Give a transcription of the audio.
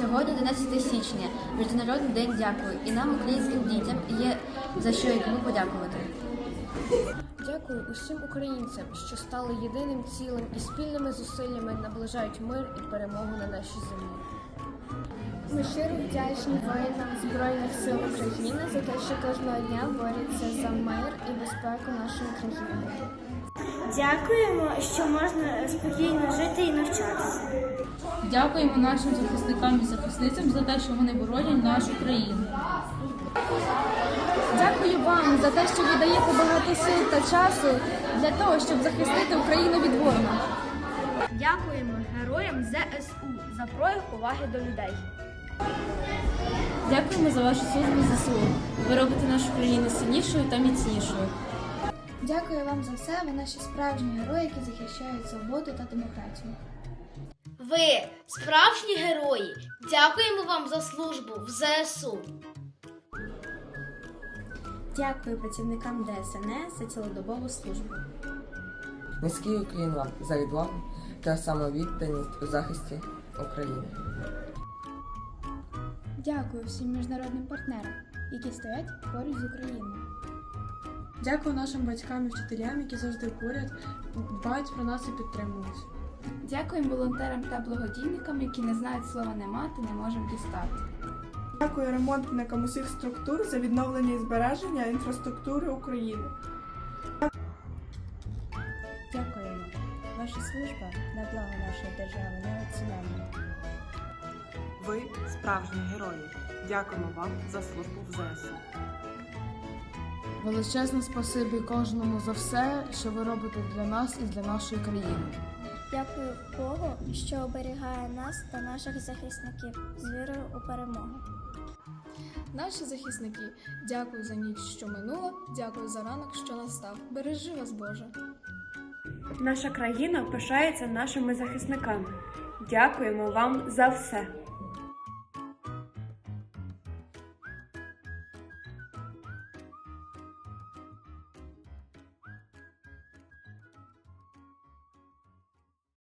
Сьогодні 11 січня, Міжнародний день дякую, і нам, українським дітям, є за що і кому подякувати. Дякую усім українцям, що стали єдиним цілим і спільними зусиллями наближають мир і перемогу на нашій землі. Ми щиро вдячні воїнам Збройних сил України за те, що кожного дня борються за мир і безпеку нашої країни. Дякуємо, що можна спокійно жити і навчатися. Дякуємо нашим захисникам і захисницям за те, що вони боронять нашу країну. Дякую вам за те, що ви даєте багато сил та часу для того, щоб захистити Україну від ворога. Дякуємо героям ЗСУ за прояв поваги до людей. Дякуємо за вашу службу ЗСУ. Ви робите нашу країну сильнішою та міцнішою. Дякую вам за все. Ви наші справжні герої, які захищають свободу та демократію. Ви справжні герої. Дякуємо вам за службу в ЗСУ. Дякую працівникам ДСНС за цілодобову службу. Низький уклін вам за відвагу та самовідданість у захисті України. Дякую всім міжнародним партнерам, які стоять поруч з Україною. Дякую нашим батькам і вчителям, які завжди поряд дбають про нас і підтримують. Дякуємо волонтерам та благодійникам, які не знають слова не мати, не можемо дістати. Дякую ремонтникам усіх структур за відновлення і збереження інфраструктури України. Дякуємо. Ваша служба на благо нашої держави неоціненна. Ви справжні герої. Дякуємо вам за службу в ЗСУ. Величезне спасибі кожному за все, що ви робите для нас і для нашої країни. Дякую Богу, що оберігає нас та наших захисників з вірою у перемогу. Наші захисники, дякую за ніч, що минула, дякую за ранок, що настав. Бережи вас, Боже. Наша країна пишається нашими захисниками. Дякуємо вам за все.